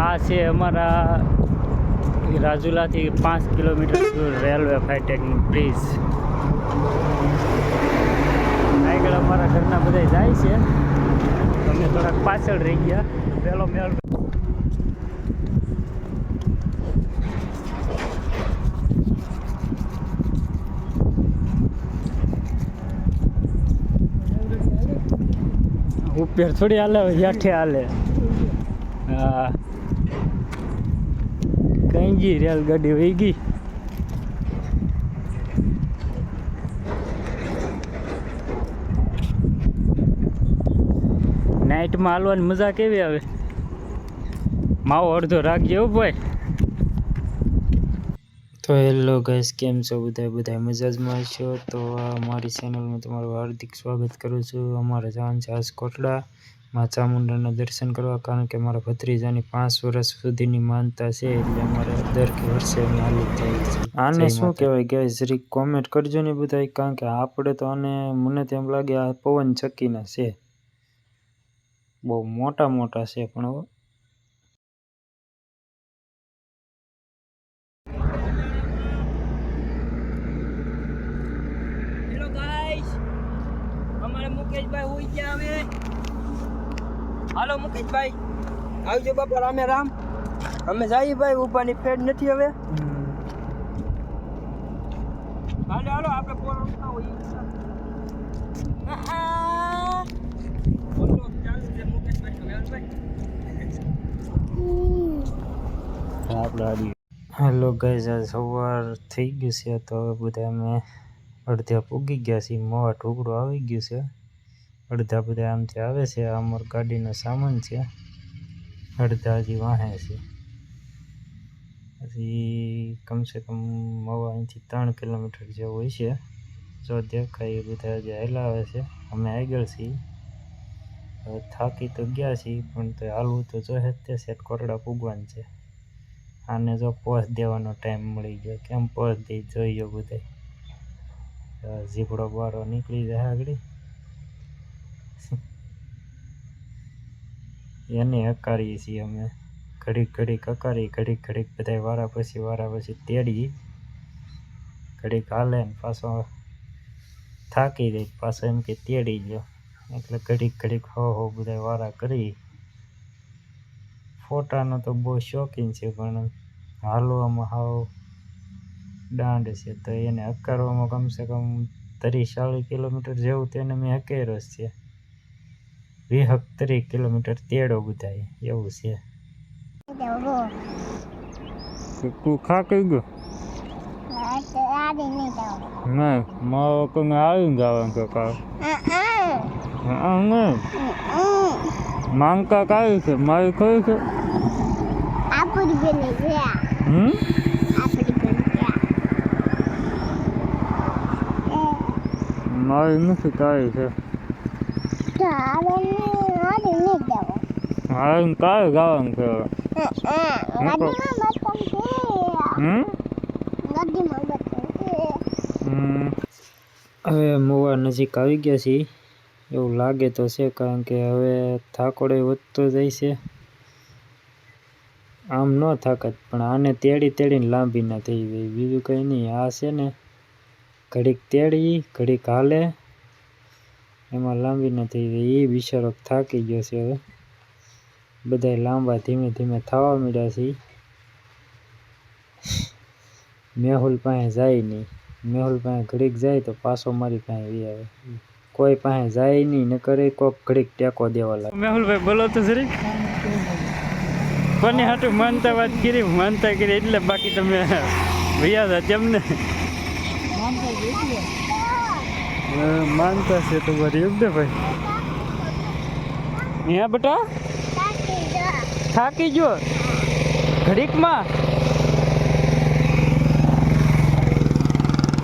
આ છે અમારા રાજુલાથી પાંચ કિલોમીટર દૂર રેલવે ફાઇટેકની બ્રિજ. આગળ અમારા ઘરના બધા જાય છે. અમે થોડાક પાછળ રહી ગયા. પહેલો મેળ ઉપર થોડી હાલે હેઠે હાલે. હા. કઈ ગઈ રેલગાડી વહી ગઈ. નાઇટમાં હાલવાની મજા કેવી આવે? માવો અડધો રાખજે ભાઈ. તો હેલો ગાઈસ કેમ છો બધા? બધા મજાજમાં છો? તો અમારી મારી ચેનલમાં તમારું હાર્દિક સ્વાગત કરું છું. અમારા જાન છે કોટડા. માં ચામુંડાના દર્શન કરવા કારણ કે મારા ભત્રીજાની પાંચ વર્ષ સુધીની માનતા છે એટલે અમારે દર કે વર્ષે માલિક થાય છે આને શું કહેવાય? કે શ્રી કોમેન્ટ કરજો ને બધા કારણ કે આપણે તો આને મને તો એમ લાગે આ પવન ચક્કીના છે. બહુ મોટા મોટા છે પણ અમારે મુકેશભાઈ હોય ગયા હવે. હાલો મુકેશભાઈ. આવજો બાપા, રામે રામ. અમે જઈએ ભાઈ ઉપાની ફેડ નથી હવે. હાલો હાલો, આપણે પોરો ના હોઈએ આહા. બોલો, ચાલુ છે મુકેશભાઈ હવે હાલ ભાઈ. હેલો ગાઈઝ આ સવાર થઈ ગયું છે, તો હવે બધા અમે અડધા પૂગી ગયા છીએ મોવા ટુકડો આવી ગયું છે. અડધા બધા આમથી આવે છે. આ અમાર ગાડીનો સામાન છે. અડધા હજી વાહે છે. હજી કમસે કમ મવા અહીંથી ત્રણ કિલોમીટર જેવું હોય છે. જો દેખાય એ બધા હજી હલાવે છે. અમે આગળ છીએ. હવે થાકી તો ગયા છીએ, પણ તો હાલવું તો જોઈએ જ તે. સેટ કોરડા પૂગવાનું છે. આને જો પોસ દેવાનો ટાઈમ મળી ગયો. કેમ પોસ દઈ જોઈ ગયો બધાય. ઝીપડો બારો નીકળી જાય આગળ. એને હકારીએ છીએ અમે. ઘડીક ઘડીક હકારી, ઘડીક ઘડીક બધાય વારા પછી વારા પછી તેડી. ઘડીક હાલે પાછો થાકી જાય પાછો એમ કે તેડી ગયો. એટલે ઘડીક ઘડીક હો હો બધા વારા કરી. ફોટાનો તો બહુ શોખીન છે, પણ હાલવામાં હાવ દાંડ છે. તો એને હકારવામાં કમસે કમ ત્રીસ ચાલીસ કિલોમીટર જેવું તેને મેં હકેરો છે. વીહક ત્રીસ કિલોમીટર તેડો બધાય એવું છે. તું ખાકી ગયો? ના, મારો તમે નહીં છે? મારી કઈ છે? મારી નથી કાવી છે. જવું આવીને કાવી ગાવાનું છે હવે. મોવા નજીક આવી ગયા છીએ. એવું લાગે તો છે કારણ કે હવે થાકોડે વધતો જાય છે. આમ ન થાકત પણ આને તેડી તેડીને લાંબી ના થઈ ગઈ. બીજું કંઈ નહીં. આ છે ને ઘડીક તેડી ઘડીક હાલે. એમાં લાંબી નથી એ બિચારો થાકી ગયો છે હવે. બધાય લાંબા ધીમે ધીમે થવા મળ્યા છે. મેહુલ પાસે જાય નહીં. મેહુલ પાસે ઘડીક જાય તો પાછો મારી પાસે આવે. કોઈ પાસે જાય નહીં ને કરે કોક ઘડીક ટેકો દેવા લાગે. મેહુલભાઈ બોલો તો સરી કોની હાટું માનતા વાત કરી? માનતા કરી એટલે બાકી તમે વ્યાજ તેમને હા, માનતા છે તો બરી એમ ભાઈ. અહીંયા બેટા? થાકી જો ઘડીકમાં?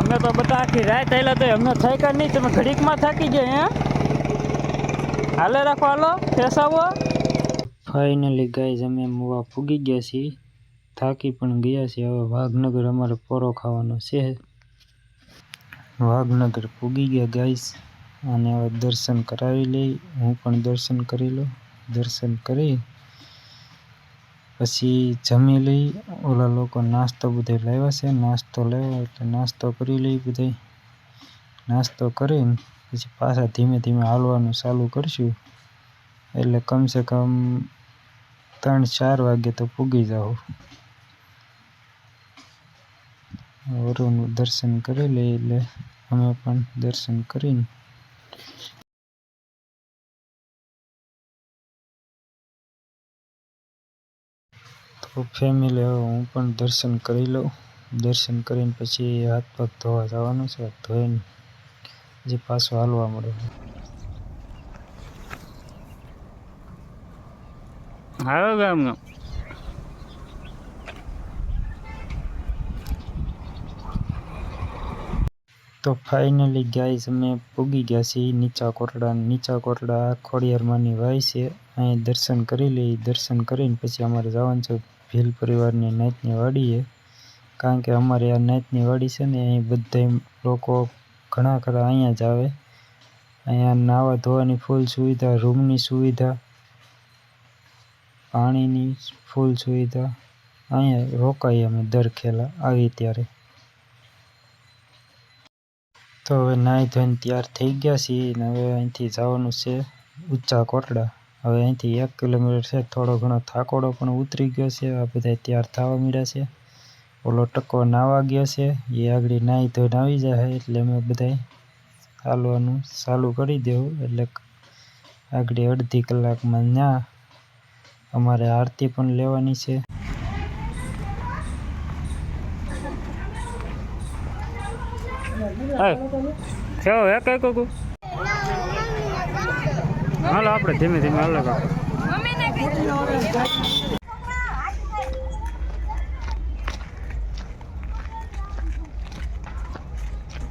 અમે તો બધા આખી રાત આવેલા તો અમને થાક્યા નહીં. તમે ઘડીકમાં થાકી જાય હે? હાલે રાખો, હાલો ફેસાવો ફાઇનલી ગાઈઝ અમે મુવા ફૂગી ગયા છીએ. થાકી પણ ગયા છીએ. હવે વાઘનગર અમારે પોરો ખાવાનો છે. વાઘનગર પૂગી ગયા ગાઈસ. અને હવે દર્શન કરાવી લઈ. હું પણ દર્શન કરી લઉં. દર્શન કરી પછી જમી લઈ. ઓલા લોકો નાસ્તો બધે લાવ્યા છે. નાસ્તો લાવ્યા એટલે નાસ્તો કરી લઈ બધે. નાસ્તો કરીને પછી પાછા ધીમે ધીમે હાલવાનું ચાલુ કરશું. એટલે કમસે કમ ત્રણ ચાર વાગે તો પૂગી જાવ વરુનું દર્શન કરી લઈએ એટલે અમે પણ દર્શન કરીને. તો ફેમિલી હવે હું પણ દર્શન કરી લઉં. દર્શન કરીને પછી હાથ પગ ધોવા જવાનું છે, ધોઈને જે પાછો હાલવા મળે. હાલો ગામનો. તો ફાઇનલી ગાઈઝ અમે પૂગી ગયા છીએ નીચા કોટડા નીચા કોટડા ખોડિયારમાંની વાય છે. અહીં દર્શન કરી લઈએ, દર્શન કરીને પછી અમારે જવાનું છે ભીલ પરિવારની નાતની વાડીએ. કારણ કે અમારે આ નાતની વાડી છે ને, અહીં બધા લોકો ઘણા ખરા અહીંયા જ આવે. અહીંયા નાવા ધોવાની ફૂલ સુવિધા, રૂમની સુવિધા, પાણીની ફૂલ સુવિધા. અહીંયા રોકાઈએ અમે દર ખેલા, આવી ત્યારે. તો હવે નાહી ધોઈને તૈયાર થઈ ગયા છીએ ને હવે અહીંથી જવાનું છે ઊંચા કોટડા. હવે અહીંથી એક કિલોમીટર છે, થોડો ઘણો થાકોડો પણ ઉતરી ગયો છે. આ બધા તૈયાર થવા મળ્યા છે. ઓલો ટકો નાવા ગયો છે. એ આગળ નાહી ધોઈને આવી જાય એટલે અમે બધા ચાલવાનું ચાલુ કરી દેવું. એટલે આગળ અડધી કલાકમાં ના અમારે આરતી પણ લેવાની છે. છો કઈ કોકુ હાલો, આપણે ધીમે ધીમે હાલો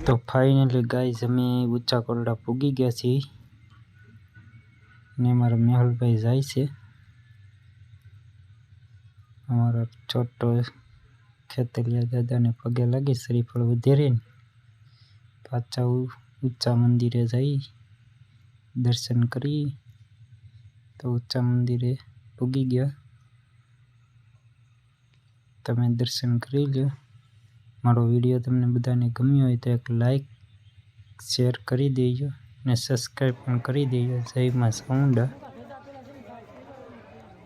તો ફાઇનલી ગાઈઝ અમે ઊંચા કોરડા પૂગી ગયા છીએ. ને અમારા મેહુલભાઈ જાય છે. અમારા છોટો ખેતલિયા દાદાને પગે લાગી, શ્રીફળ વધેરીને પાછા ઊંચા મંદિરે જઈ દર્શન કરી તો ઊંચા મંદિરે પૂગી ગયા તમે દર્શન કરી લો મારો વીડિયો તમને બધાને ગમ્યો હોય તો એક લાઈક શેર કરી દેજો અને સબસ્ક્રાઈબ પણ કરી દેજો જયમાં સાઉન્ડ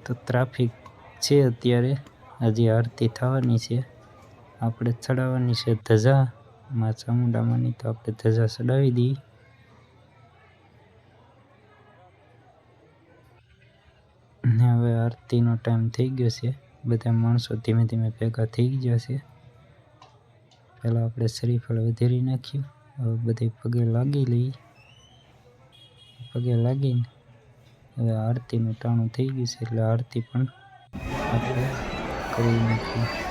તો ટ્રાફિક છે અત્યારે હજી આરતી થવાની છે આપણે ચડાવવાની છે ધજા માં ચામુંડામાંની તો આપણે ધજા ચડાવી દઈએ. હવે આરતીનો ટાઈમ થઈ ગયો છે. બધા માણસો ધીમે ધીમે ભેગા થઈ ગયા છે. પહેલાં આપણે શરીફળ વધેરી નાખ્યું. હવે બધે પગે લાગી લઈ પગે લાગીને હવે આરતીનું ટાણું થઈ ગયું છે એટલે આરતી પણ આપણે કરી નાખીએ.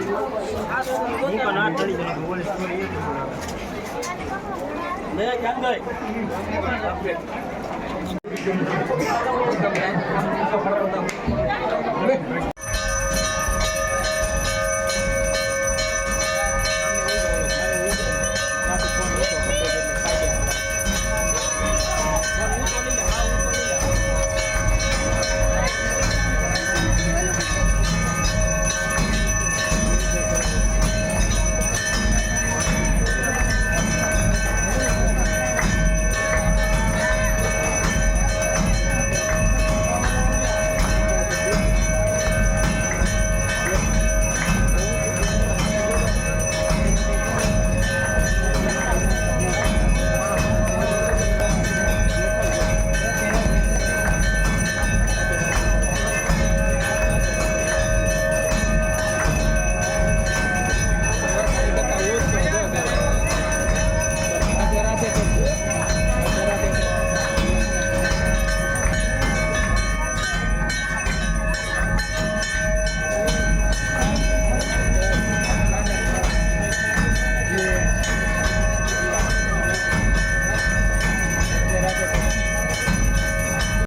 しんどい。